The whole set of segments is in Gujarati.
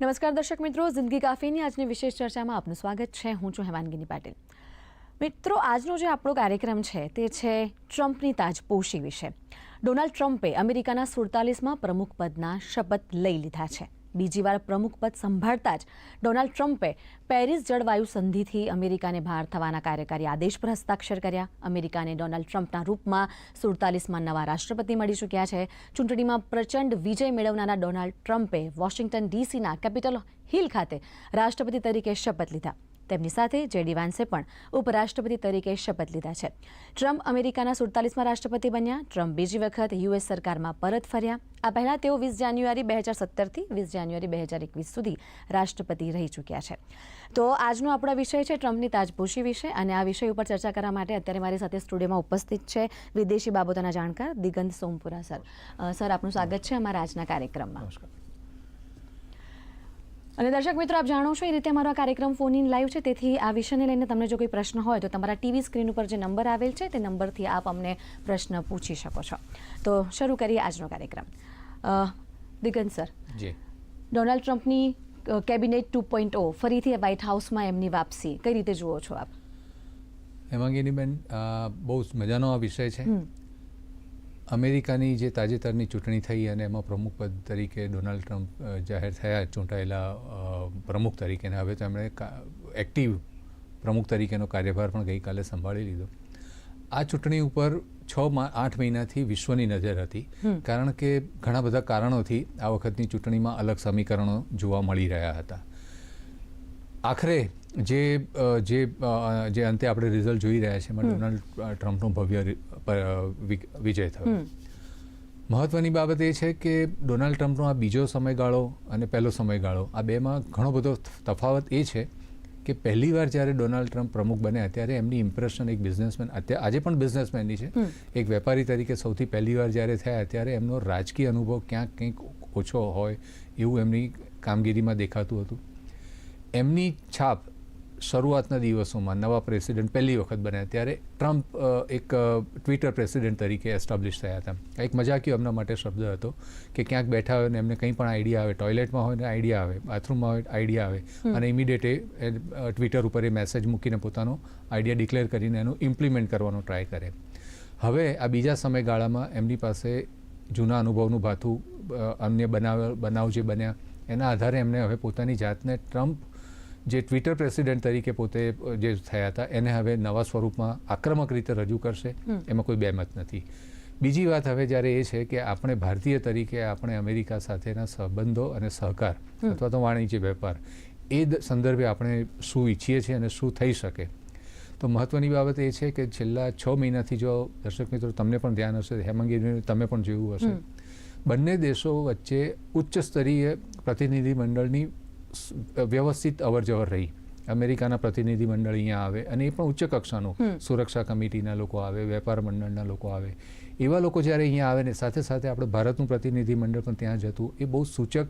નમસ્કાર દર્શક મિત્રો, જિંદગી કાફીની આજની વિશેષ ચર્ચામાં આપનું સ્વાગત છે. હું છું હેમાનગીની પાટીલ. મિત્રો, આજનો જે આપણો કાર્યક્રમ છે તે છે ટ્રમ્પની તાજપોશી વિશે. ડોનાલ્ડ ટ્રમ્પે અમેરિકાના સુડતાલીસમાં પ્રમુખ પદના શપથ લઈ લીધા છે. બીજી વાર પ્રમુખ પદ સંભાળતા જ ડોનાલ્ડ ટ્રમ્પે પેરિસ જળવાયુ સંધિથી અમેરિકાને બહાર થવાના કાર્યકારી આદેશ પર હસ્તાક્ષર કર્યા. અમેરિકાને ડોનાલ્ડ ટ્રમ્પના રૂપમાં સુડતાલીસમાં નવા રાષ્ટ્રપતિ મળી ચૂક્યા છે. ચૂંટણીમાં પ્રચંડ વિજય મેળવનારા ડોનાલ્ડ ટ્રમ્પે વોશિંગ્ટન ડીસીના કેપિટલ હિલ ખાતે રાષ્ટ્રપતિ તરીકે શપથ લીધા. તેમની સાથે જેડી વાન્સે પણ ઉપરાષ્ટ્રપતિ તરીકે શપથ લીધા છે. ટ્રમ્પ અમેરિકાના સુડતાલીસમાં રાષ્ટ્રપતિ બન્યા. ટ્રમ્પ બીજી વખત યુએસ સરકારમાં પરત ફર્યા. આ પહેલા તેઓ વીસ જાન્યુઆરી બે હજાર સત્તરથી વીસ જાન્યુઆરી બે હજાર એકવીસ સુધી રાષ્ટ્રપતિ રહી ચૂક્યા છે. તો આજનો આપણો વિષય છે ટ્રમ્પની તાજપોશી વિશે અને આ વિષય ઉપર ચર્ચા કરવા માટે અત્યારે મારી સાથે સ્ટુડિયોમાં ઉપસ્થિત છે વિદેશી બાબતોના જાણકાર દિગંત સોમપુરા સર. સર, આપનું સ્વાગત છે અમારા આજના કાર્યક્રમમાં. અને દર્શક મિત્રો આપ જાણો છો એ રીતે અમારો કાર્યક્રમ ફોન ઇન લાઈવ છે. તેથી આ વિષયને લઈને તમને જો કોઈ પ્રશ્ન હોય તો તમારા ટીવી સ્ક્રીન ઉપર જે નંબર આવેલ છે તે નંબરથી આપ અમને પ્રશ્ન પૂછી શકો છો. તો શરૂ કરીએ આજનો કાર્યક્રમ. દિગંત સર. જી. ડોનાલ્ડ ટ્રમ્પની કેબિનેટ ટુ પોઈન્ટ ઓ ફરીથી વ્હાઇટ હાઉસમાં એમની વાપસી. કઈ રીતે જુઓ છો આપ? હેમાંગીની બેન બહુ મજાનો આ વિષય છે. અમેરિકાની જે તાજેતરની ચૂંટણી થઈ અને એમાં પ્રમુખ પદ તરીકે ડોનાલ્ડ ટ્રમ્પ જાહેર થયા ચૂંટાયેલા પ્રમુખ તરીકે અને હવે તેમણે એક્ટિવ પ્રમુખ તરીકેનો કાર્યભાર પણ ગઈકાલે સંભાળી લીધો. આ ચૂંટણી ઉપર છ મા આઠ મહિનાથી વિશ્વની નજર હતી. કારણ કે ઘણા બધા કારણોથી આ વખતની ચૂંટણીમાં અલગ સમીકરણો જોવા મળી રહ્યા હતા. આખરે જે જે જે અંતે આપણે રિઝલ્ટ જોઈ રહ્યા છીએ એમાં ડોનાલ્ડ ટ્રમ્પનો ભવ્ય વિજય થયો. મહત્વની બાબત એ છે કે ડોનાલ્ડ ટ્રમ્પનો આ બીજો સમયગાળો અને પહેલો સમયગાળો આ બેમાં ઘણો બધો તફાવત એ છે કે પહેલી વાર જ્યારે ડોનાલ્ડ ટ્રમ્પ પ્રમુખ બન્યા ત્યારે એમની ઇમ્પ્રેશન એક બિઝનેસમેન અત્યારે આજે પણ બિઝનેસમેનની છે. એક વેપારી તરીકે સૌથી પહેલી વાર જ્યારે થયા ત્યારે એમનો રાજકીય અનુભવ ક્યાંક કંઈક ઓછો હોય એવું એમની કામગીરીમાં દેખાતું હતું. એમની છાપ શરૂઆતના દિવસોમાં નવા પ્રેસિડેન્ટ પહેલી વખત બન્યા ત્યારે ટ્રમ્પ એક ટ્વિટર પ્રેસિડેન્ટ તરીકે એસ્ટાબ્લિશ થયા હતા. એક મજાકીય એમના માટે શબ્દ હતો કે ક્યાંક બેઠા હોય ને એમને કંઈ પણ આઈડિયા આવે ટોયલેટમાં હોય ને આઈડિયા આવે બાથરૂમમાં હોય આઈડિયા આવે અને ઇમિડિયેટ એ ટ્વિટર ઉપર એ મેસેજ મૂકીને પોતાનો આઈડિયા ડિક્લેર કરીને એનું ઇમ્પ્લિમેન્ટ કરવાનો ટ્રાય કરે. હવે આ બીજા સમયગાળામાં એમની પાસે જૂના અનુભવનું ભાથું અન્ય બનાવ બનાવ જે બન્યા એના આધારે એમને હવે પોતાની જાતને ટ્રમ્પ જે ટ્વિટર પ્રેસિડેન્ટ તરીકે પોતે જે થયા હતા એને હવે નવા સ્વરૂપમાં આક્રમક રીતે રજૂ કરશે એમાં કોઈ બેમત નથી. બીજી વાત હવે જ્યારે એ છે કે આપણે ભારતીય તરીકે આપણે અમેરિકા સાથેના સંબંધો અને સહકાર અથવા તો વાણિજ્ય વેપાર એ સંદર્ભે આપણે શું ઈચ્છીએ છીએ અને શું થઈ શકે? તો મહત્વની બાબત એ છે કે છેલ્લા છ મહિનાથી જો દર્શક મિત્રો તમને પણ ધ્યાન હશે હેમાંગી તમે પણ જોયું હશે. બંને દેશો વચ્ચે ઉચ્ચ સ્તરીય પ્રતિનિધિ મંડળની સ- વ્યવસ્થિત અવરજવર રહી. અમેરિકાના પ્રતિનિધિ મંડળ અહીંયા આવે અને એ પણ ઉચ્ચ કક્ષાનું સુરક્ષા કમિટીના લોકો આવે વેપાર મંડળના લોકો આવે. એવા લોકો જ્યારે અહીંયા આવે ને સાથે સાથે આપણે ભારતનું પ્રતિનિધિ મંડળ પણ ત્યાં જતું એ બહુ સૂચક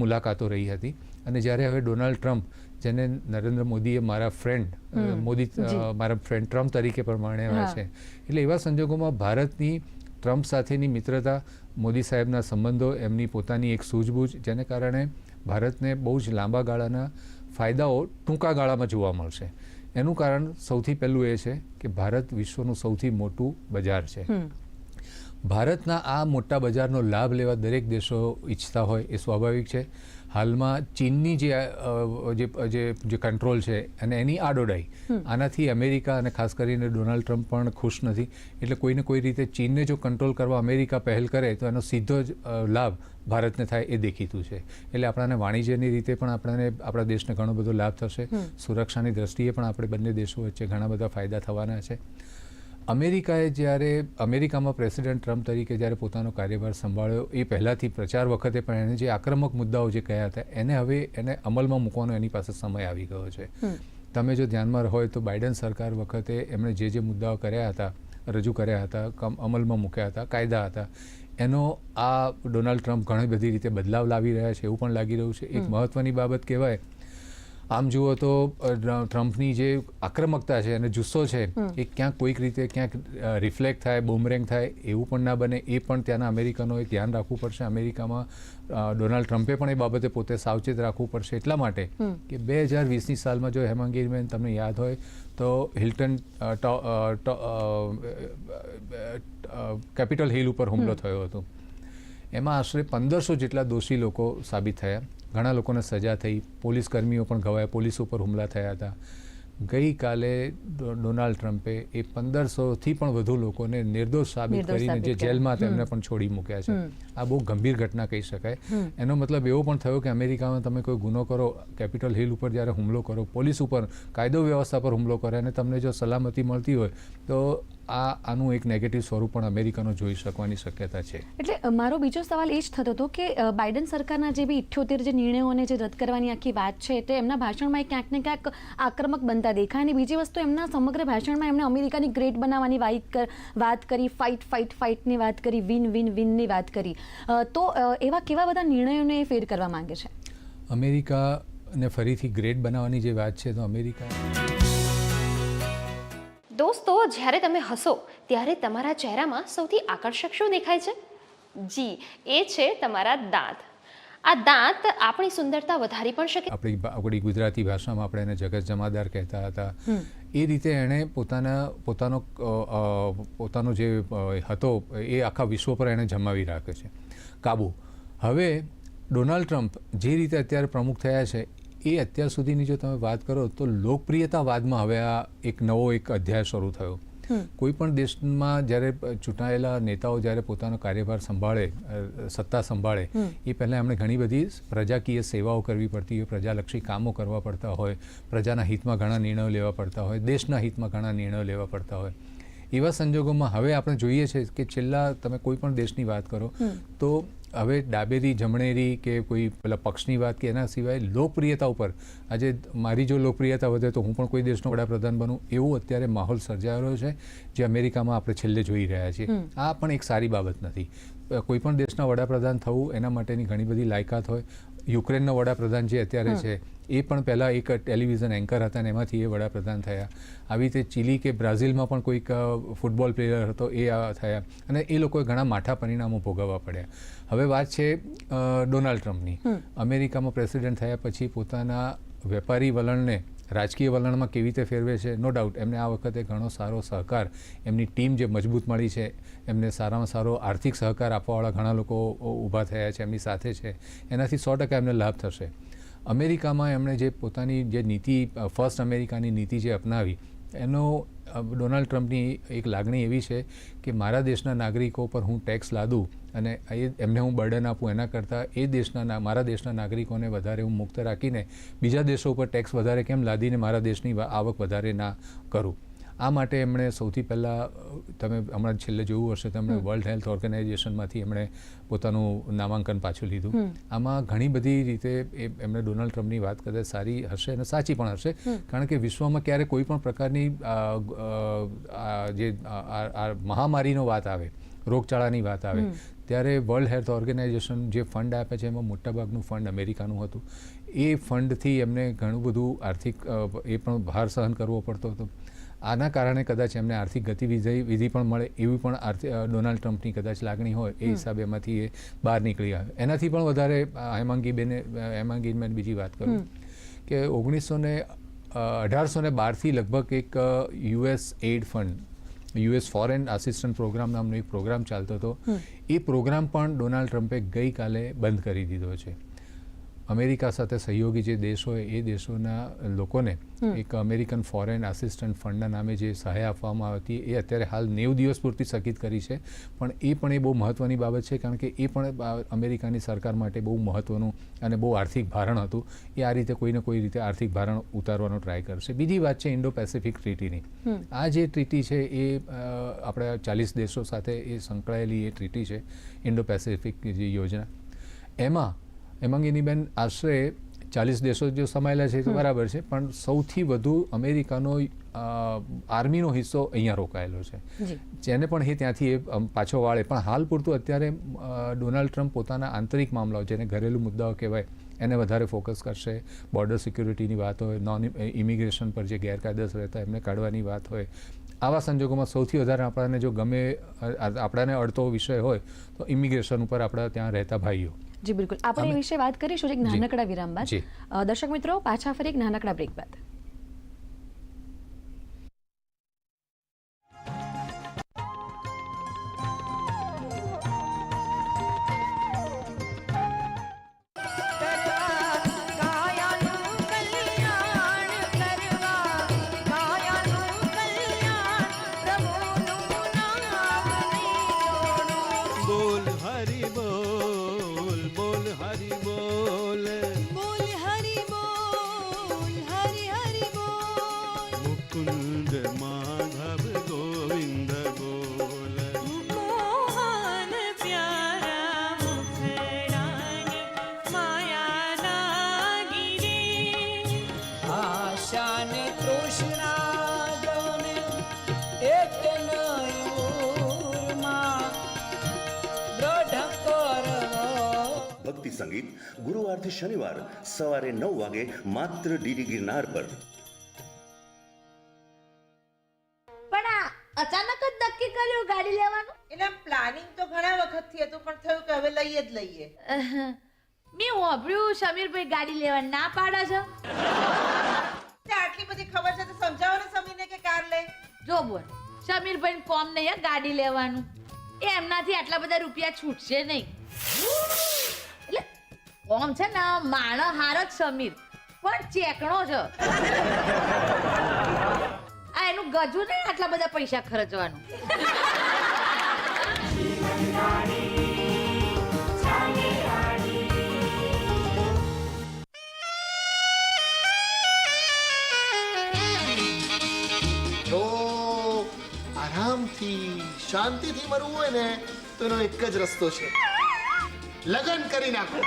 મુલાકાતો રહી હતી. અને જ્યારે હવે ડોનાલ્ડ ટ્રમ્પ જેને નરેન્દ્ર મોદીએ મારા ફ્રેન્ડ મોદી મારા ફ્રેન્ડ ટ્રમ્પ તરીકે પણ વર્ણવ્યા છે. એટલે એવા સંજોગોમાં ભારતની ટ્રમ્પ સાથેની મિત્રતા મોદી સાહેબના સંબંધો એમની પોતાની એક સૂઝબૂછ જેને કારણે ભારતને બહુ જ લાંબા ગાળાના ફાયદાઓ ટૂંકા ગાળામાં જોવા મળશે. એનું કારણ સૌથી પહેલું એ છે કે ભારત વિશ્વનું સૌથી મોટું બજાર છે. ભારતના આ મોટા બજારનો લાભ લેવા દરેક દેશો ઈચ્છતા હોય એ સ્વાભાવિક છે. હાલમાં ચીનની જે જે જે જે કંટ્રોલ છે અને એની આડોડાઈ આનાથી અમેરિકા અને ખાસ કરીને ડોનાલ્ડ ટ્રમ્પ પણ ખુશ નથી. એટલે કોઈને કોઈ રીતે ચીનને જો કંટ્રોલ કરવા અમેરિકા પહેલ કરે તો એનો સીધો જ લાભ ભારતને થાય એ દેખીતું છે. એટલે આપણાને વાણિજ્યની રીતે પણ આપણાને આપણા દેશને ઘણો બધો લાભ થશે. સુરક્ષાની દ્રષ્ટિએ પણ આપણે બંને દેશો વચ્ચે ઘણા બધા ફાયદા થવાના છે. અમેરિકાએ જ્યારે અમેરિકામાં પ્રેસિડેન્ટ ટ્રમ્પ તરીકે જ્યારે પોતાનો કાર્યભાર સંભાળ્યો એ પહેલાંથી પ્રચાર વખતે પણ એને જે આક્રમક મુદ્દાઓ જે કહ્યા હતા એને હવે એને અમલમાં મૂકવાનો એની પાસે સમય આવી ગયો છે. તમે જો ધ્યાનમાં હોય તો બાઇડન સરકાર વખતે એમણે જે જે મુદ્દાઓ કર્યા હતા રજૂ કર્યા હતા કમ અમલમાં મૂક્યા હતા કાયદા હતા એનો આ ડોનાલ્ડ ટ્રમ્પ ઘણી બધી રીતે બદલાવ લાવી રહ્યા છે એવું પણ લાગી રહ્યું છે. એક મહત્ત્વની મહત્વની બાબત કહેવાય આમ જુઓ તો ટ્રમ્પની જે આક્રમકતા છે અને જુસ્સો છે એ ક્યાંક કોઈક રીતે ક્યાંક રિફ્લેક્ટ થાય બુમરેંગ થાય એવું પણ ના બને. એ પણ ત્યાંના અમેરિકનોએ ધ્યાન રાખવું પડશે. અમેરિકામાં ડોનાલ્ડ ટ્રમ્પે પણ એ બાબતે પોતે સાવચેત રાખવું પડશે. એટલા માટે કે બે હજાર વીસની સાલમાં જો હેમાંગીરબેન તમને યાદ હોય તો હિલ્ટન કેપિટલ હિલ ઉપર હુમલો થયો હતો. એમાં આશરે પંદરસો જેટલા દોષી લોકો સાબિત થયા. ઘણા લોકોને સજા થઈ પોલીસ કર્મીઓ પણ ઘવાયા પોલીસ ઉપર હુમલા થયા હતા. ગઈકાલે ડોનાલ્ડ ટ્રમ્પે એ પંદરસોથી પણ વધુ લોકોને નિર્દોષ સાબિત કરીને જે જેલમાં તેમને પણ છોડી મૂક્યા છે. આ બહુ ગંભીર ઘટના કહી શકાય. એનો મતલબ એવો પણ થયો કે અમેરિકામાં તમે કોઈ ગુનો કરો કેપિટલ હિલ ઉપર જ્યારે હુમલો કરો પોલીસ ઉપર કાયદો વ્યવસ્થા પર હુમલો કરે અને તમને જો સલામતી મળતી હોય તો આ આનું એક નેગેટિવ સ્વરૂપ પણ અમેરિકનો જોઈ શકવાની શક્યતા છે. એટલે મારો બીજો સવાલ એ જ થતો હતો કે બાઇડન સરકારના જે બી ઇઠ્યોતેર જે નિર્ણયોને જે રદ કરવાની આખી વાત છે તે એમના ભાષણમાં ક્યાંક ને ક્યાંક આક્રમક બનતા દેખાય અને બીજી વસ્તુ એમના સમગ્ર ભાષણમાં એમણે અમેરિકાની ગ્રેટ બનાવવાની વાત વાત કરી ફાઇટ ફાઇટ ફાઇટની વાત કરી વિન વિન વિનની વાત કરી. તો એવા કેવા બધા નિર્ણયોને એ ફેર કરવા માંગે છે? અમેરિકાને ફરીથી ગ્રેટ બનાવવાની જે વાત છે તો અમેરિકા દોસ્તો જ્યારે તમે હસો ત્યારે તમારા ચહેરામાં સૌથી આકર્ષક શું દેખાય છે? જી એ છે તમારા દાંત. આ દાંત આપણી સુંદરતા વધારી પણ શકે. આપણી આપણી ગુજરાતી ભાષામાં આપણે એને જગત જમાદાર કહેતા હતા. એ રીતે એણે પોતાના પોતાનો પોતાનો જે હતો એ આખા વિશ્વ પર એણે જમાવી રાખ્યો છે. કાબુ. હવે ડોનાલ્ડ ટ્રમ્પ જે રીતે અત્યારે પ્રમુખ થયા છે એ અત્યાર સુધીની જો તમે વાત કરો તો લોકપ્રિયતાવાદમાં હવે આ એક નવો એક અધ્યાય શરૂ થયો. કોઈ પણ દેશમાં જ્યારે ચૂંટાયેલા નેતાઓ જ્યારે પોતાનો કાર્યભાર સંભાળે સત્તા સંભાળે એ પહેલાં એમણે ઘણી બધી પ્રજાકીય સેવાઓ કરવી પડતી હોય પ્રજાલક્ષી કામો કરવા પડતા હોય પ્રજાના હિતમાં ઘણા નિર્ણયો લેવા પડતા હોય દેશના હિતમાં ઘણા નિર્ણયો લેવા પડતા હોય. એવા સંજોગોમાં હવે આપણે જોઈએ છે કે છેલ્લા તમે કોઈ પણ દેશની વાત કરો તો હવે ડાબેરી જમણેરી કે કોઈ પેલા પક્ષની વાત કે એના સિવાય લોકપ્રિયતા ઉપર આજે મારી જો લોકપ્રિયતા વધે તો હું પણ કોઈ દેશનો વડાપ્રધાન બનું એવું અત્યારે માહોલ સર્જાયો છે જે અમેરિકામાં આપણે છેલ્લે જોઈ રહ્યા છીએ. આ પણ એક સારી બાબત નથી. કોઈ પણ દેશના વડાપ્રધાન થવું એના માટેની ઘણી બધી લાયકાત હોય યુક્રેનનો વડાપ્રધાન જે અત્યારે છે એ પણ પહેલાં એક ટેલિવિઝન એન્કર હતા અને એમાંથી એ વડાપ્રધાન થયા. આવી રીતે ચીલી કે બ્રાઝિલમાં પણ કોઈક ફૂટબોલ પ્લેયર હતો એ આ થયા અને એ લોકોએ ઘણા માઠા પરિણામો ભોગવવા પડ્યા. હવે વાત છે ડોનાલ્ડ ટ્રમ્પની. અમેરિકામાં પ્રેસિડેન્ટ થયા પછી પોતાના વેપારી વલણને રાજકીય વલણમાં કેવી રીતે ફેરવે છે? નો ડાઉટ એમને આ વખતે ઘણો સારો સહકાર, એમની ટીમ જે મજબૂત મળી છે, એમને સારામાં સારો આર્થિક સહકાર આપવાવાળા ઘણા લોકો ઊભા થયા છે, એમની સાથે છે. એનાથી સો ટકા એમને લાભ થશે. અમેરિકામાં એમણે જે પોતાની જે નીતિ ફર્સ્ટ અમેરિકાની નીતિ જે અપનાવી એનો ડોનાલ્ડ ટ્રમ્પની એક લાગણી એવી છે કે મારા દેશના નાગરિકો પર હું ટેક્સ લાદું અને એ, એમને હું બર્ડન આપું એના કરતાં એ દેશના મારા દેશના નાગરિકોને વધારે હું મુક્ત રાખીને બીજા દેશો ઉપર ટેક્સ વધારે કેમ લાદીને મારા દેશની આવક વધારે ના કરું. આ માટે એમણે સૌથી પહેલાં તમે હમણાં છેલ્લે જોયું હશે તેમણે વર્લ્ડ હેલ્થ ઓર્ગેનાઇઝેશનમાંથી એમણે પોતાનું નામાંકન પાછું લીધું. આમાં ઘણી બધી રીતે એ એમણે ડોનાલ્ડ ટ્રમ્પની વાત કદાચ સારી હશે અને સાચી પણ હશે. કારણ કે વિશ્વમાં ક્યારે કોઈ પણ પ્રકારની જે મહામારીનો વાત આવે રોગચાળાની વાત આવે ત્યારે વર્લ્ડ હેલ્થ ઓર્ગેનાઇઝેશન જે ફંડ આપે છે એમાં મોટાભાગનું ફંડ અમેરિકાનું હતું. એ ફંડથી એમને ઘણું બધું આર્થિક એ પણ ભાર સહન કરવો પડતો હતો. આના કારણે કદાચ એમને આર્થિક ગતિવિધિ વિધિ પણ મળે એવી પણ આર્થિક ડોનાલ્ડ ટ્રમ્પની કદાચ લાગણી હોય એ હિસાબે એમાંથી એ બહાર નીકળી આવે. એનાથી પણ વધારે હેમાંગી બેને હેમાંગી મેં બીજી વાત કરું. કે ઓગણીસો ને અઢારસો ને બારથી લગભગ એક US aid fund US foreign assistant programme નામનો એક પ્રોગ્રામ ચાલતો હતો. એ પ્રોગ્રામ પણ ડોનાલ્ડ ટ્રમ્પે ગઈકાલે બંધ કરી દીધો છે. અમેરિકા સાથે સહયોગી જે દેશ હોય એ દેશોના લોકોને એક અમેરિકન ફોરેન આસિસ્ટન્ટ ફંડના નામે જે સહાય આપવામાં આવતી એ અત્યારે હાલ નેવ દિવસ પૂરતી સ્થગિત કરી છે. પણ એ પણ એ બહુ મહત્ત્વની બાબત છે કારણ કે એ પણ અમેરિકાની સરકાર માટે બહુ મહત્ત્વનું અને બહુ આર્થિક ભારણ હતું. એ આ રીતે કોઈને કોઈ રીતે આર્થિક ભારણ ઉતારવાનો ટ્રાય કરશે. બીજી વાત છે ઇન્ડો પેસિફિક ટ્રીટીની. આ જે ટ્રીટી છે એ આપણા ચાલીસ દેશો સાથે એ સંકળાયેલી એ ટ્રીટી છે ઇન્ડો પેસિફિક જે યોજના. એમાં હેમાંગીનીબેન આશરે ચાલીસ દેશો જો સમાયેલા છે તો બરાબર છે પણ સૌથી વધુ અમેરિકાનો આર્મીનો હિસ્સો અહીંયા રોકાયેલો છે. જેને પણ એ ત્યાંથી એ પાછો વાળે. પણ હાલ પૂરતું અત્યારે ડોનાલ્ડ ટ્રમ્પ પોતાના આંતરિક મામલાઓ જેને ઘરેલું મુદ્દાઓ કહેવાય એને વધારે ફોકસ કરશે. બોર્ડર સિક્યુરિટીની વાત હોય નોન ઇમિગ્રેશન પર જે ગેરકાયદેસર રહેતા એમને કાઢવાની વાત હોય. આવા સંજોગોમાં સૌથી વધારે આપણને જો ગમે આપણાને અડતો વિષય હોય તો ઇમિગ્રેશન ઉપર આપણા ત્યાં રહેતા ભાઈઓ. જી બિલકુલ. આપણે એ વિશે વાત કરીશું એક નાનકડા વિરામ બાદ. દર્શક મિત્રો પાછા ફરી એક નાનકડા બ્રેક બાદ. શનિવાર સવારે નવ વાગે માત્ર ડીડી ગિરનાર પર. પણ આ અચાનક જ નક્કી કર્યું ગાડી લેવાનું? એટલે પ્લાનિંગ તો ઘણા વખતથી હતું પણ થયું કે હવે લઈએ જ લઈએ. મેં હોભળ્યું સમીરભાઈ ગાડી લેવા ના પાડે છે. તે આટલી બધી ખબર છે તો સમજાવો ને સમીરને કે કાર લે. જો બોલ સમીરભાઈ કોમ નહીં હે ગાડી લેવાનું. એ એમનાથી આટલા બધા રૂપિયા છૂટશે નહીં. કોમ છે ને માણ હાર જ સમીર. પણ ચેકણો છે આ એનું ગજુ નહીં આટલા બધા પૈસા ખર્ચવાનું. તો આરામથી, શાંતિથી મરવું હોય ને, તો એનો એક જ રસ્તો છે. લગન કરી નાખો.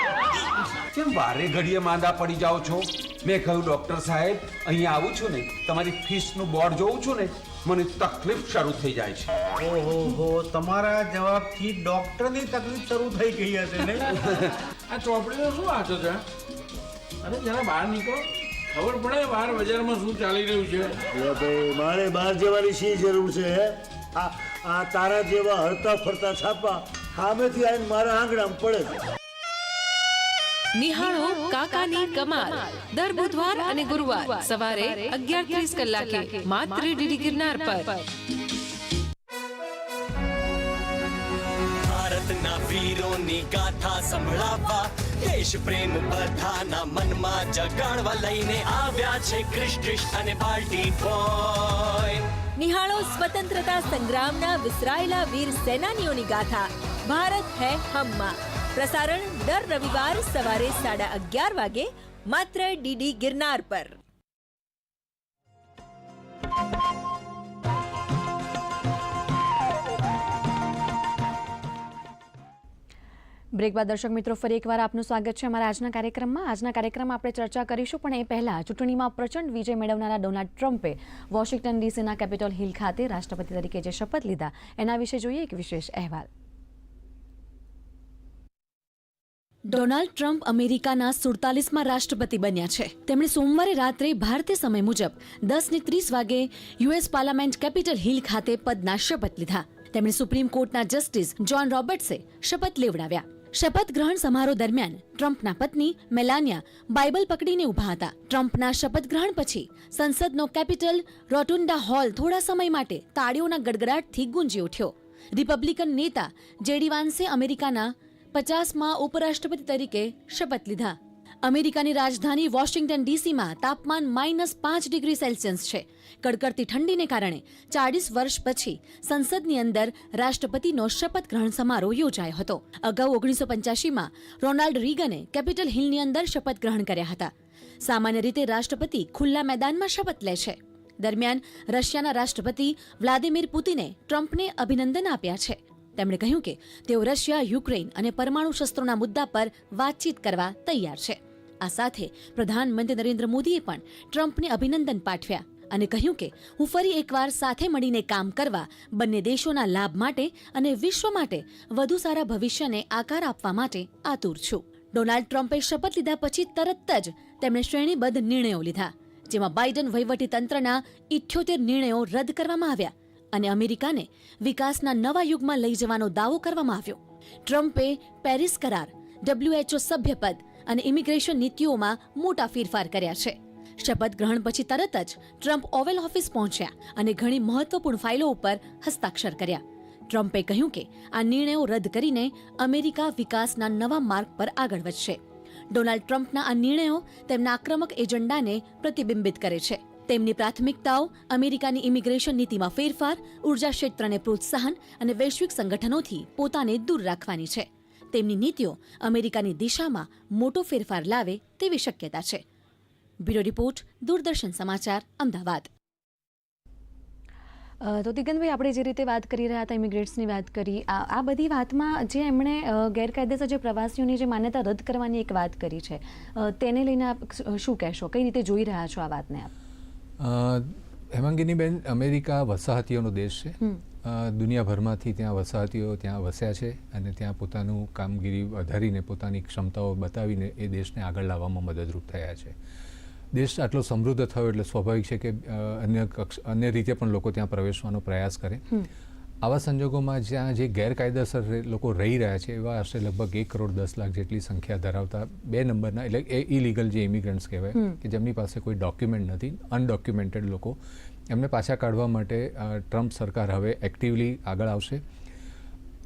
કેમ વારે ઘડીએ માંદા પડી જાઓ છો? મેં કહ્યું ડોક્ટર સાહેબ અહીંયા આવું છું ને તમારી ફીસનું બોર્ડ જોઉં છું ને મને તકલીફ શરૂ થઈ જાય છે. ઓહો તમારા જવાબથી ડોક્ટરની તકલીફ શરૂ થઈ ગઈ હશે ને? આ ચોપડીનો શું વાંચો છે? અરે જરા બહાર નીકળો. ખબર પડે બહાર બજારમાં શું ચાલી રહ્યું છે. મારે બહાર જવાની શી જરૂર છે આ તારા જેવા હરતા ફરતા છાપા સામેથી આવીને મારા આંગણામાં પડે નિહાળો કાકાની કમાલ. દર બુધવાર અને ગુરુવાર સવારે અગિયાર ત્રીસ કલાકે માત્ર ડીડી ગિરનાર પર. ભારતના વીરોની ગાથા સંભળાવવા દેશ પ્રેમ બધાના મનમાં જગાડવા લઈને આવ્યા છે ક્રિશ ક્રિશ અને પાર્ટી બોય નિહાળો સ્વતંત્રતા સંગ્રામના વિસરાયેલા વીર સેનાનીઓની ગાથા. ભારત હૈ હમમાં. પ્રસારણ દર રવિવાર સવારે સાડા અગિયાર વાગે, માત્ર ડીડી ગિરનાર પર. બ્રેક બાદ દર્શક મિત્રો, ફરી એકવાર આપનું સ્વાગત છે અમારા આજના કાર્યક્રમમાં. આજના કાર્યક્રમમાં આપણે ચર્ચા કરીશું, પણ એ પહેલાં ચૂંટણીમાં પ્રચંડ વિજય મેળવનારા ડોનાલ્ડ ટ્રમ્પે વોશિંગ્ટન ડીસીના કેપિટોલ હિલ ખાતે રાષ્ટ્રપતિ તરીકે જે શપથ લીધા, એના વિશે જોઈએ એક વિશેષ અહેવાલ. ડોનાલ્ડ ટ્રમ્પ અમેરિકાના સુડતાલીસમાં રાષ્ટ્રપતિ બન્યા છે. તેમણે સોમવારે રાત્રે ભારતીય સમય મુજબ દસને ત્રીસ વાગે યુએસ પાર્લામેન્ટ કેપિટલ હિલ ખાતે પદના શપથ લીધા. તેમણે સુપ્રીમ કોર્ટના જસ્ટિસ જ્હોન રોબર્ટ્સે શપથ લેવડાવ્યા. શપથ ગ્રહણ સમારોહ દરમિયાન ટ્રમ્પના પત્ની મેલાનિયા બાઇબલ પકડીને ઊભા હતા. ટ્રમ્પના શપથ ગ્રહણ પછી સંસદનો કેપિટલ રોટુન્ડા હોલ થોડા સમય માટે તાળીઓના ગડગડાટથી ગુંજી ઉઠ્યો. રિપબ્લિકન નેતા જેડી વાન્સે અમેરિકાના પચાસમાં ઉપરાષ્ટ્રપતિ તરીકે શપથ લીધા. અમેરિકાની રાજધાની વોશિંગ્ટન ડીસીમાં તાપમાન માઇનસ પાંચ ડિગ્રી સેલ્સિયસ છે. કડકડતી ઠંડીને કારણે ચાળીસ વર્ષ પછી સંસદની અંદર રાષ્ટ્રપતિનો શપથ ગ્રહણ સમારોહ યોજાયો હતો. અગાઉ ઓગણીસો પંચ્યાસીમાં રોનાલ્ડ રીગને કેપિટલ હિલની અંદર શપથ ગ્રહણ કર્યા હતા. સામાન્ય રીતે રાષ્ટ્રપતિ ખુલ્લા મેદાનમાં શપથ લે છે. દરમિયાન રશિયાના રાષ્ટ્રપતિ વ્લાદિમીર પુતિને ટ્રમ્પને અભિનંદન આપ્યા છે. તેમણે કહ્યું કે તેઓ રશિયા, યુક્રેન અને પરમાણુ શસ્ત્રોના મુદ્દા પર વાતચીત કરવા તૈયાર છે. આ સાથે પ્રધાનમંત્રી નરેન્દ્ર મોદીએ પણ ટ્રમ્પને અભિનંદન પાઠવ્યા અને કહ્યું કે હું ફરી એકવાર સાથે મળીને કામ કરવા બંને દેશોના લાભ માટે અને વિશ્વ માટે વધુ સારા ભવિષ્યને આકાર આપવા માટે આતુર છું. ડોનાલ્ડ ટ્રમ્પે શપથ લીધા પછી તરત જ તેમણે શ્રેણીબદ્ધ નિર્ણયો લીધા, જેમાં બાઇડન વહીવટી તંત્રના ઇઠ્યોતેર નિર્ણયો રદ કરવામાં આવ્યા અને અમેરિકાને વિકાસના નવા યુગમાં લઈ જવાનો દાવો કરવામાં આવ્યો. ટ્રમ્પે પેરિસ કરાર, ડબ્લ્યુએચઓ સભ્યપદ અને ઇમિગ્રેશન નીતિઓમાં મોટા ફેરફાર કર્યા છે. શપથ ગ્રહણ પછી તરત જ ટ્રમ્પ ઓવેલ ઓફિસ પહોંચ્યા અને ઘણી મહત્વપૂર્ણ ફાઇલો ઉપર હસ્તાક્ષર કર્યા. ટ્રમ્પે કહ્યું કે આ નિર્ણયો રદ કરીને અમેરિકા વિકાસના નવા માર્ગ પર આગળ વધશે. ડોનાલ્ડ ટ્રમ્પના આ નિર્ણયો તેમના આક્રમક એજન્ડાને પ્રતિબિંબિત કરે છે. તેમની પ્રાથમિકતાઓ, અમેરિકાની ઇમિગ્રેશન નીતિમાં ફેરફાર, ઊર્જા ક્ષેત્રને પ્રોત્સાહન અને વૈશ્વિક સંગઠનોથી પોતાને દૂર રાખવાની છે. તેમની નીતિઓ અમેરિકાની દિશામાં મોટો ફેરફાર લાવે તેવી શક્યતા છે. બ્યુરો રિપોર્ટ દૂરદર્શન સમાચાર અમદાવાદ. તો દિગંતભાઈ આપણે જે રીતે વાત કરી રહ્યા હતા ઇમિગ્રેટ્સની વાત કરી આ આ બધી વાતમાં જે એમણે ગેરકાયદેસર જે પ્રવાસીઓની જે માન્યતા રદ કરવાની એક વાત કરી છે તેને લઈને આપ શું કહેશો? કઈ રીતે જોઈ રહ્યા છો આ વાતને આપ? હેમાંગીની બેન અમેરિકા વસાહતીઓનો દેશ છે. દુનિયાભરમાંથી ત્યાં વસાહતીઓ ત્યાં વસ્યા છે અને ત્યાં પોતાનું કામગીરી વધારીને પોતાની ક્ષમતાઓ બતાવીને એ દેશને આગળ લાવવામાં મદદરૂપ થયા છે. દેશ આટલો સમૃદ્ધ થયો એટલે સ્વાભાવિક છે કે અન્ય કક્ષ અન્ય રીતે પણ લોકો ત્યાં પ્રવેશવાનો પ્રયાસ કરે. આવા સંજોગોમાં જ્યાં જે ગેરકાયદેસર લોકો રહી રહ્યા છે એવા આશરે લગભગ એક કરોડ દસ લાખ જેટલી સંખ્યા ધરાવતા બે નંબરના એટલે એ ઇલીગલ જે ઇમિગ્રન્ટ્સ કહેવાય કે જેમની પાસે કોઈ ડોક્યુમેન્ટ નથી અનડોક્યુમેન્ટેડ લોકો એમને પાછા કાઢવા માટે ટ્રમ્પ સરકાર હવે એક્ટિવલી આગળ આવશે.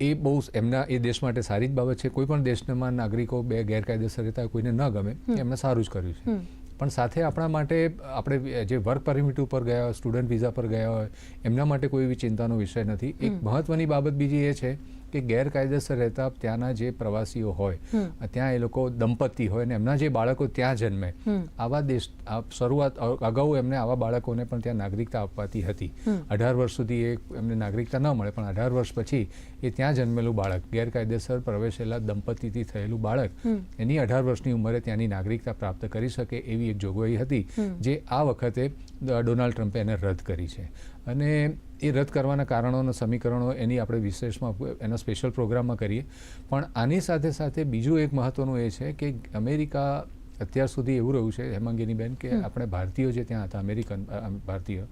એ બહુ એમના એ દેશ માટે સારી જ બાબત છે. કોઈ પણ દેશમાં નાગરિકો બે ગેરકાયદેસર રહેતા કોઈને ન ગમે એમણે સારું જ કર્યું છે. પણ સાથે આપણા માટે આપણે જે વર્ક પરમિટ ઉપર ગયા હોય સ્ટુડન્ટ વિઝા પર ગયા હોય એમના માટે કોઈ એવી ચિંતાનો વિષય નથી. એક મહત્વની બાબત બીજી એ છે કે ગેરકાયદેસર રહેતા ત્યાંના જે પ્રવાસીઓ હોય ત્યાં એ લોકો દંપતી હોય અને એમના જે બાળકો ત્યાં જન્મે આવા દેશ શરૂઆત અગાઉ એમને આવા બાળકોને પણ ત્યાં નાગરિકતા આપવાતી હતી. અઢાર વર્ષ સુધી એ એમને નાગરિકતા ન મળે પણ અઢાર વર્ષ પછી એ ત્યાં જન્મેલું બાળક ગેરકાયદેસર પ્રવેશેલા દંપતીથી થયેલું બાળક એની અઢાર વર્ષની ઉંમરે ત્યાંની નાગરિકતા પ્રાપ્ત કરી શકે એવી એક જોગવાઈ હતી જે આ વખતે ડોનાલ્ડ ટ્રમ્પે એને રદ કરી છે. અને એ રદ કરવાના કારણોના સમીકરણો એની આપણે વિશેષમાં એના સ્પેશિયલ પ્રોગ્રામમાં કરીએ. પણ આની સાથે સાથે બીજું એક મહત્વનું એ છે કે અમેરિકા અત્યાર સુધી એવું રહ્યું છે હેમાંગીનીબેન કે આપણે ભારતીયો જે ત્યાં હતા અમેરિકન ભારતીયો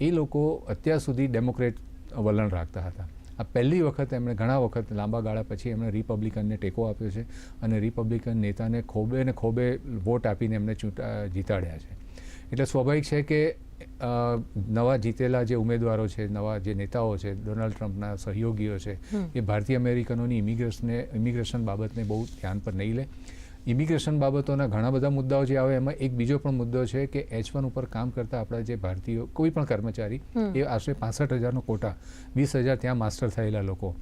એ લોકો અત્યાર સુધી ડેમોક્રેટ વલણ રાખતા હતા. આ પહેલી વખત એમણે ઘણા વખત લાંબા ગાળા પછી એમણે રિપબ્લિકનને ટેકો આપ્યો છે અને રિપબ્લિકન નેતાને ખોબે ને ખોબે વોટ આપીને એમને ચૂંટા જીતાડ્યા છે. એટલે સ્વાભાવિક છે કે નવા જીતેલા જે ઉમેદવારો છે નવા જે નેતાઓ છે ડોનાલ્ડ ટ્રમ્પના સહયોગીઓ છે એ ભારતીય અમેરિકનોની ઇમિગ્રેશનને ઇમિગ્રેશન બાબતને બહુ ધ્યાન પર નહીં લે. ઇમિગ્રેશન બાબતોના ઘણા બધા મુદ્દાઓ જે આવે એમાં એક બીજો પણ મુદ્દો છે કે એચ વન ઉપર કામ કરતા આપણા જે ભારતીયો કોઈ પણ કર્મચારી એ આશરે પાસઠ હજારનો કોટા વીસ હજાર ત્યાં માસ્ટર થયેલા લોકો.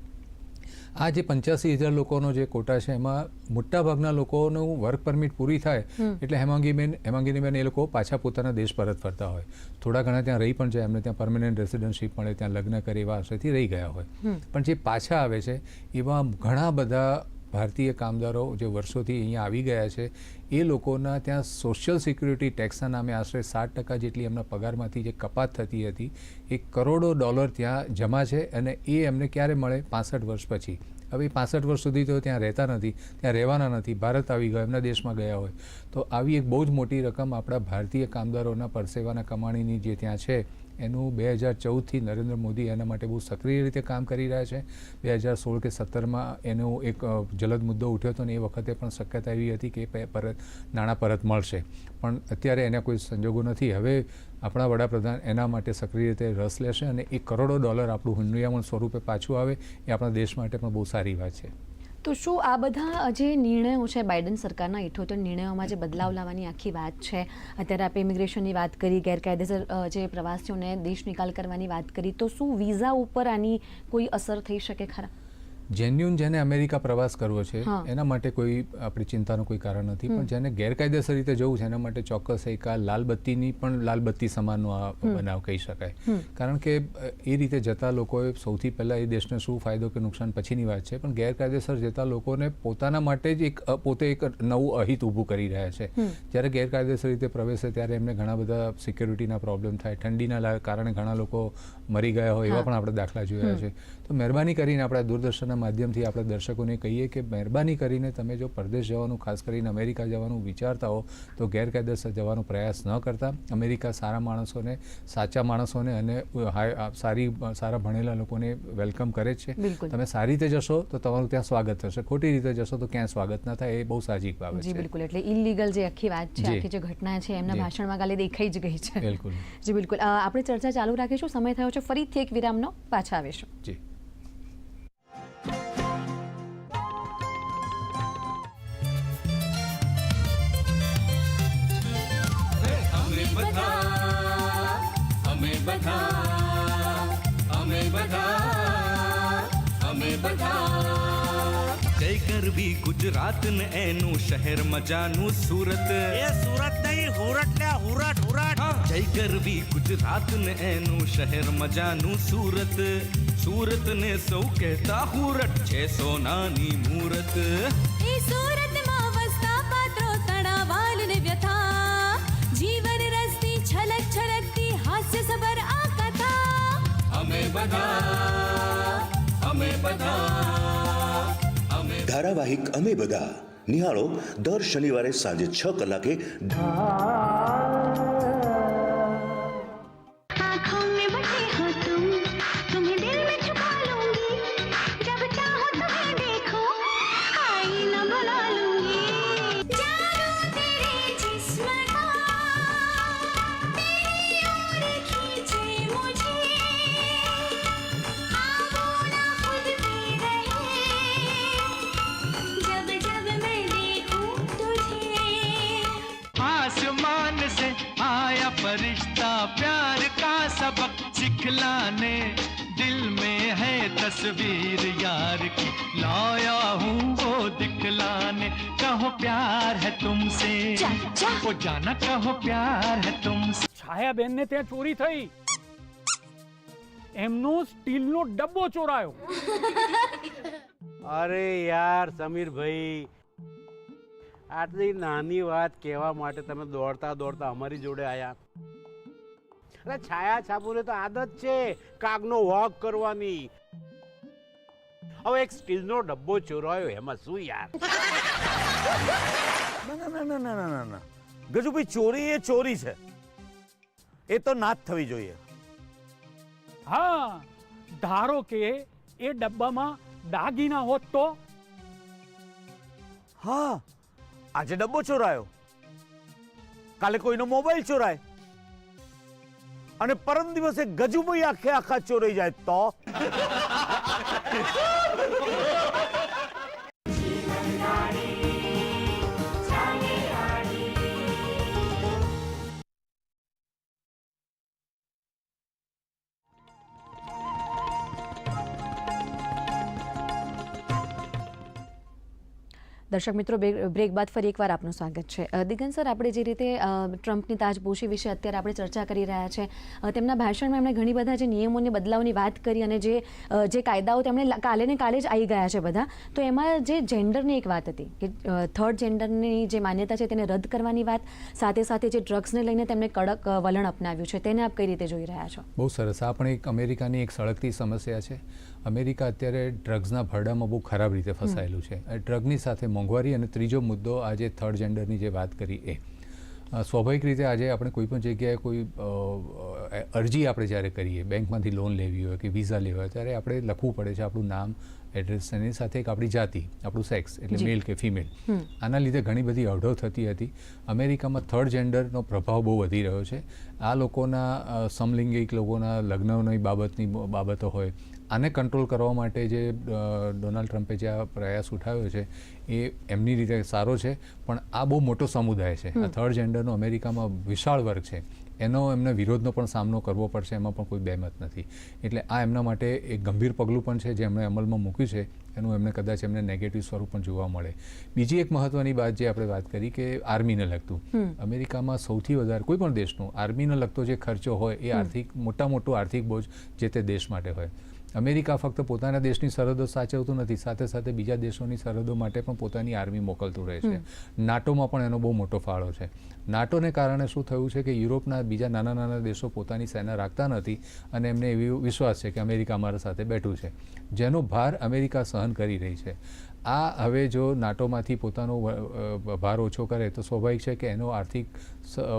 આ જે પંચ્યાસી હજાર લોકોનો જે કોટા છે એમાં મોટાભાગના લોકોનું વર્ક પરમિટ પૂરી થાય એટલે હેમાંગીબેન હેમાંગીનીબેન એ લોકો પાછા પોતાના દેશ પરત ફરતા હોય. થોડા ઘણા ત્યાં રહી પણ જાય એમને ત્યાં પરમનન્ટ રેસિડન્ટશીપ મળે ત્યાં લગ્ન કરે એવા આશયથી રહી ગયા હોય. પણ જે પાછા આવે છે એવા ઘણા બધા ભારતીય કામદારો જે વર્ષોથી અહીંયા આવી ગયા છે એ લોકોના ત્યાં સોશિયલ સિક્યુરિટી ટેક્સના નામે આશરે સાત ટકા જેટલી એમના પગારમાંથી જે કપાત થતી હતી, એ કરોડો ડોલર ત્યાં જમા છે અને એ એમને ક્યારે મળે? પાસઠ વર્ષ પછી. હવે પાસઠ વર્ષ સુધી તો ત્યાં રહેતા નથી, ત્યાં રહેવાના નથી, ભારત આવી ગયા, એમના દેશમાં ગયા હોય. તો આવી એક બહુ જ મોટી રકમ આપણા ભારતીય કામદારોના પરસેવાના કમાણીની જે ત્યાં છે એનું બે હજાર ચૌદથી નરેન્દ્ર મોદી એના માટે બહુ સક્રિય રીતે કામ કરી રહ્યા છે. બે હજાર સોળ કે સત્તરમાં એનો એક જલદ મુદ્દો ઉઠ્યો હતો ને એ વખતે પણ શક્યતા એવી હતી કે પરત, નાણાં પરત મળશે. પણ અત્યારે એના કોઈ સંજોગો નથી. હવે આપણા વડાપ્રધાન એના માટે સક્રિય રીતે રસ લેશે અને એક કરોડો ડોલર આપણું હુંડિયામણ સ્વરૂપે પાછું આવે એ આપણા દેશ માટે પણ બહુ સારી વાત છે. તો શું આ બધા જે નિર્ણયો છે બાઇડન સરકારના ઇઠોતેર નિર્ણયોમાં જે બદલાવ લાવવાની આખી વાત છે. અત્યારે આપણે ઇમિગ્રેશનની વાત કરી, ગેરકાયદેસર જે પ્રવાસીઓને દેશ નિકાલ કરવાની વાત કરી, તો શું વિઝા ઉપર આની કોઈ અસર થઈ શકે ખરા? જેન્યુન જેને અમેરિકા પ્રવાસ કરવો છે એના માટે કોઈ આપણી ચિંતાનું કોઈ કારણ નથી. પણ જેને ગેરકાયદેસર રીતે જવું છે એના માટે ચોક્કસ એક આ લાલબત્તીની પણ લાલબત્તી સમાનનો આ બનાવ કહી શકાય. કારણ કે એ રીતે જતા લોકોએ સૌથી પહેલાં એ દેશને શું ફાયદો કે નુકસાન પછીની વાત છે પણ ગેરકાયદેસર જતા લોકોને પોતાના માટે જ એક પોતે એક નવું અહિત ઊભું કરી રહ્યા છે. જ્યારે ગેરકાયદેસર રીતે પ્રવેશે ત્યારે એમને ઘણા બધા સિક્યોરિટીના પ્રોબ્લેમ થાય. ઠંડીના કારણે ઘણા લોકો મરી ગયા હોય એવા પણ આપણે દાખલા જોયા છે. તો મહેરબાની કરીને આપણા દૂરદર્શનના માધ્યમથી આપણે દર્શકોને કહીએ કે મહેરબાની કરીને તમે જો પરદેશ જવાનું ખાસ કરીને અમેરિકા જવાનું વિચારતા હો તો ગેરકાયદેસર જવાનો પ્રયાસ ન કરતા. અમેરિકા સારા માણસોને સાચા માણસોને અને સારી સારા ભણેલા લોકોને વેલકમ કરે છે. બિલકુલ. તમે સારી રીતે જશો તો તમારું ત્યાં સ્વાગત થશે. ખોટી રીતે જશો તો ક્યાંય સ્વાગત ન થાય એ બહુ સાહજિક બાબત છે. બિલકુલ. એટલે ઇલીગલ જે આખી વાત છે આખી જે ઘટના છે એમના ભાષણમાં કાલે દેખાઈ જ ગઈ છે. બિલકુલ. જી બિલકુલ. આપણે ચર્ચા ચાલુ રાખીશું. સમય થયો છે ફરીથી એક વિરામનો પાછા આવીશું. જી. અમે બધા અમે બધા અમે બધા જય કરવી ગુજરાત ને એનું શહેર મજાનું સુરત. એ સુરત નહીં હુરટ ને હુરટ હુરટ જય કરવી ગુજરાત ને એનું શહેર મજાનું સુરત સુરત ને સૌ કહેતા હુરટ છે સોનાની મૂરત એ સુરતમાં વસતા પાત્રો તણાવાલ ને વ્યથા જીવન રસની છલક છલકતી હાસ્ય સબર આ કથા અમે બધા અમે બધા અમે ધારાવાહિક અમે બધા નિહાળો દર શનિવારે સાંજે છ કલાકે तस्वीर यार की लाया हूँ वो दिखलाने कहो प्यार है तुमसे वो जाना कहो प्यार है तुमसे છાયાબેન ને ત્યાં ચોરી થઈ એમનો સ્ટીલનો ડબ્બો ચોરાયો અરે યાર સમીરભાઈ આટલી નાની વાત કહેવા માટે તમે દોડતા દોડતા અમારી જોડે આયા અરે છાયા છાપુને તો આદત છે કાગનો વોક કરવાની હવે એક સ્ટીલ નો ડબ્બો ચોરાયો એમાં શું યાર? ના ના ના ના ના ના ગજુભાઈ ચોરી એ ચોરી છે. એ તો ના થવી જોઈએ. હા ધારો કે એ ડબ્બામાં દાગીના હોત તો? હા આજે ડબ્બો ચોરાયો. કાલે કોઈનો મોબાઈલ ચોરાય. અને પરમ દિવસે ગજુભાઈ આખે આખા ચોરી જાય તો? です。દર્શક મિત્રો બ્રેક બાદ ફરી એકવાર આપનું સ્વાગત છે. દિગન સર, આપણે જે રીતે ટ્રમ્પની તાજપોશી વિશે અત્યારે આપણે ચર્ચા કરી રહ્યા છે તેમના ભાષણમાં એમણે ઘણી બધા જે નિયમોની બદલાવની વાત કરી અને જે જે કાયદાઓ તેમણે કાલે ને કાલે જ આવી ગયા છે બધા, તો એમાં જે જેન્ડરની એક વાત હતી કે થર્ડ જેન્ડરની જે માન્યતા છે તેને રદ કરવાની વાત, સાથે સાથે જે ડ્રગ્સને લઈને તેમણે કડક વલણ અપનાવ્યું છે, તેને આપ કઈ રીતે જોઈ રહ્યા છો? બહુ સરસ. આ પણ એક અમેરિકાની એક સળગતી સમસ્યા છે. અમેરિકા અત્યારે ડ્રગ્સના ભરડામાં બહુ ખરાબ રીતે ફસાયેલું છે. ડ્રગની સાથે મોંઘવારી અને ત્રીજો મુદ્દો આજે થર્ડ જેન્ડરની જે વાત કરી એ. સ્વાભાવિક રીતે આજે આપણે કોઈ પણ જગ્યાએ કોઈ અરજી આપણે જ્યારે કરીએ બેંકમાંથી લોન લેવી હોય કે વિઝા લેવા હોય ત્યારે આપણે લખવું પડે છે આપણું નામ એડ્રેસ એની સાથે એક આપણી જાતિ આપણું સેક્સ એટલે મેલ કે ફિમેલ આના લીધે ઘણી બધી અવઢવ થતી હતી. અમેરિકામાં થર્ડ જેન્ડરનો પ્રભાવ બહુ વધી રહ્યો છે. આ લોકોના સમલિંગિક લોકોના લગ્નની બાબતની બાબતો હોય આને કંટ્રોલ કરવા માટે જે ડોનાલ્ડ ટ્રમ્પે જે આ પ્રયાસ ઉઠાવ્યો છે એ એમની રીતે સારો છે પણ આ બહુ મોટો સમુદાય છે. આ થર્ડ જેન્ડરનો અમેરિકામાં વિશાળ વર્ગ છે. એનો એમને વિરોધનો પણ સામનો કરવો પડશે એમાં પણ કોઈ બેમત નથી. એટલે આ એમના માટે એક ગંભીર પગલું પણ છે જે એમણે અમલમાં મૂક્યું છે એનું એમને કદાચ એમને નેગેટિવ સ્વરૂપ પણ જોવા મળે. બીજી એક મહત્વની વાત જે આપણે વાત કરી કે આર્મીને લગતું. અમેરિકામાં સૌથી વધારે કોઈ પણ દેશનો આર્મીને લગતો જે ખર્ચો હોય એ આર્થિક મોટા મોટો આર્થિક બોજ જે તે દેશ માટે હોય. અમેરિકા ફક્ત પોતાના દેશની સરહદો સાચવતું નથી સાથે સાથે બીજા દેશોની સરહદો માટે પણ પોતાની આર્મી મોકલતું રહે છે. નાટોમાં પણ એનો બહુ મોટો ફાળો છે. નાટોને કારણે શું થયું છે કે યુરોપના બીજા નાના નાના દેશો પોતાની સેના રાખતા નથી અને એમને એવી વિશ્વાસ છે કે અમેરિકા અમારા સાથે બેઠું છે. જેનો ભાર અમેરિકા સહન કરી રહી છે. આ હવે જો નાટોમાંથી પોતાનો ભાર ઓછો કરે તો સ્વાભાવિક છે કે એનો આર્થિક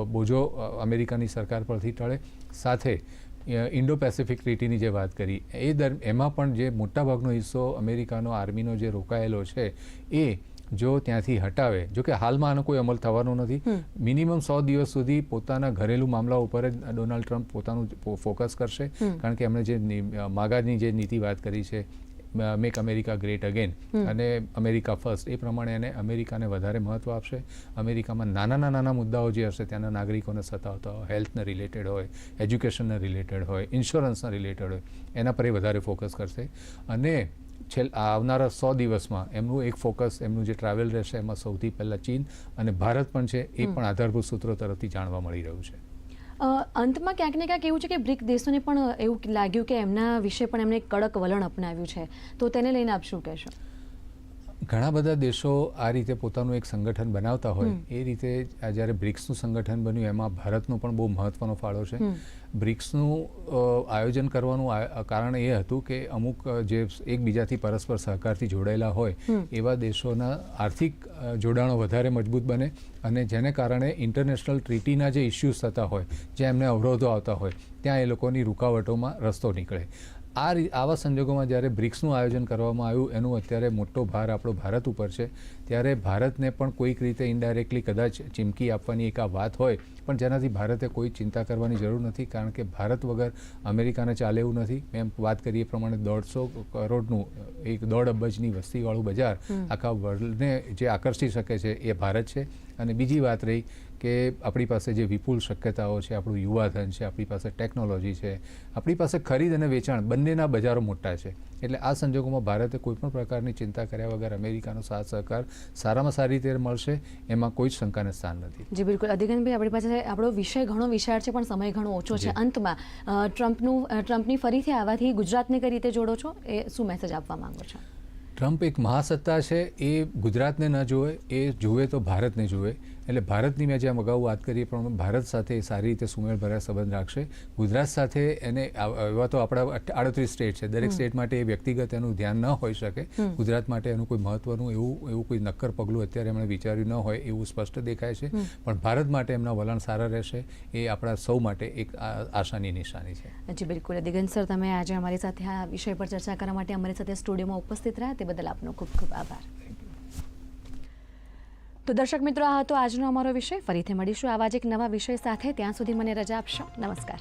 બોજો અમેરિકાની સરકાર પરથી ટળે. સાથે ઇન્ડો પેસિફિક ટ્રીટીની જે વાત કરી એ દર એમાં પણ જે મોટાભાગનો હિસ્સો અમેરિકાનો આર્મીનો જે રોકાયેલો છે એ જો ત્યાંથી હટાવે જો કે હાલમાં આનો કોઈ અમલ થવાનો નથી. મિનિમમ સો દિવસ સુધી પોતાના ઘરેલું મામલા ઉપર જ ડોનાલ્ડ ટ્રમ્પ પોતાનું ફોકસ કરશે. કારણ કે એમણે જે ની- માગાની જે નીતિ વાત કરી છે મેક અમેરિકા ગ્રેટ અગેન અને અમેરિકા ફર્સ્ટ એ પ્રમાણે એને અમેરિકાને વધારે મહત્ત્વ આપશે. અમેરિકામાં નાના નાના મુદ્દાઓ જે હશે ત્યાંના નાગરિકોને સતાવતા હોય હેલ્થને રિલેટેડ હોય એજ્યુકેશનને રિલેટેડ હોય ઇન્સ્યોરન્સના રિલેટેડ હોય એના પર એ વધારે ફોકસ કરશે. અને છેલ આવનારા સો દિવસમાં એમનું એક ફોકસ એમનું જે ટ્રાવેલ રહેશે એમાં સૌથી પહેલાં ચીન અને ભારત પણ છે એ પણ આધારભૂત સૂત્રો તરફથી જાણવા મળી રહ્યું છે. અંતમાં ક્યાંક ને ક્યાંક એવું છે કે બ્રિક દેશોને પણ એવું લાગ્યું કે એમના વિશે પણ એમણે કડક વલણ અપનાવ્યું છે. તો તેને લઈને આપ શું કહેશો? ઘણા બધા દેશો આ રીતે પોતાનું એક સંગઠન બનાવતા હોય એ રીતે આ જ્યારે બ્રિક્સનું સંગઠન બન્યું એમાં ભારતનો પણ બહુ મહત્વનો ફાળો છે. બ્રિક્સનું આયોજન કરવાનું આ- કારણ એ હતું કે અમુક જે એકબીજાથી પરસ્પર સહકારથી જોડાયેલા હોય એવા દેશોના આર્થિક જોડાણો વધારે મજબૂત બને અને જેને કારણે ઇન્ટરનેશનલ ટ્રીટીના જે ઇસ્યુઝ થતા હોય જ્યાં એમને અવરોધો આવતા હોય ત્યાં એ લોકોની રૂકાવટોમાં રસ્તો નીકળે. આ આવા સંજોગોમાં જ્યારે બ્રિક્સનું આયોજન કરવામાં આવ્યું એનું અત્યારે મોટો ભાર આપણો ભારત ઉપર છે. ત્યારે ભારતને પણ કોઈક રીતે ઇનડાયરેક્ટલી કદાચ ચીમકી આપવાની એક આ વાત હોય પણ જેનાથી ભારતે કોઈ ચિંતા કરવાની જરૂર નથી કારણ કે ભારત વગર અમેરિકાને ચાલે એવું નથી. મેં વાત કરીએ એ પ્રમાણે દોઢસો કરોડનું એક દોઢ અબજની વસ્તીવાળું બજાર આખા વર્લ્ડને જે આકર્ષી શકે છે એ ભારત છે. અને બીજી વાત રહી કે આપણી પાસે જે વિપુલ શક્યતાઓ છે આપણું યુવાધન છે આપણી પાસે ટેકનોલોજી છે આપણી પાસે ખરીદ અને વેચાણ બંનેના બજારો મોટા છે. એટલે આ સંજોગોમાં ભારતે કોઈપણ પ્રકારની ચિંતા કર્યા વગર અમેરિકાનો સાથ સહકાર સારામાં સારી રીતે મળશે એમાં કોઈ જ શંકાને સ્થાન નથી. જી બિલકુલ. અધિગનભાઈ આપણી પાસે આપણો વિષય ઘણો વિશાળ છે પણ સમય ઘણો ઓછો છે. અંતમાં ટ્રમ્પનું ટ્રમ્પની ફરીથી આવવાથી ગુજરાતને કઈ રીતે જોડો છો? એ શું મેસેજ આપવા માંગો છો? ટ્રમ્પ એક મહાસત્તા છે એ ગુજરાતને ન જોવે એ જુએ તો ભારતને જુએ. એટલે ભારતની મેં જેમ અગાઉ વાત કરી પણ ભારત સાથે સારી રીતે સુમેળભર્યા સંબંધ રાખશે. ગુજરાત સાથે એને એવા તો આપણા આડત્રીસ સ્ટેટ છે. દરેક સ્ટેટ માટે એ વ્યક્તિગત એનું ધ્યાન ન હોઈ શકે. ગુજરાત માટે એનું કોઈ મહત્વનું એવું એવું કોઈ નક્કર પગલું અત્યારે એમણે વિચાર્યું ન હોય એવું સ્પષ્ટ દેખાય છે. પણ ભારત માટે એમના વલણ સારા રહેશે. એ આપણા સૌ માટે એક આ- આશાની નિશાની છે. જી બિલકુલ. દિગંત સર તમે આજે અમારી સાથે આ વિષય પર ચર્ચા કરવા માટે અમારી સાથે સ્ટુડિયોમાં ઉપસ્થિત રહ્યા. તે બદલ આપનો ખૂબ ખૂબ આભાર. તો દર્શક મિત્રો, આ હતો આજનો અમારો વિષય. ફરીથી મળીશું આવા જ એક નવા વિષય સાથે. ત્યાં સુધી મને રજા આપશો. નમસ્કાર.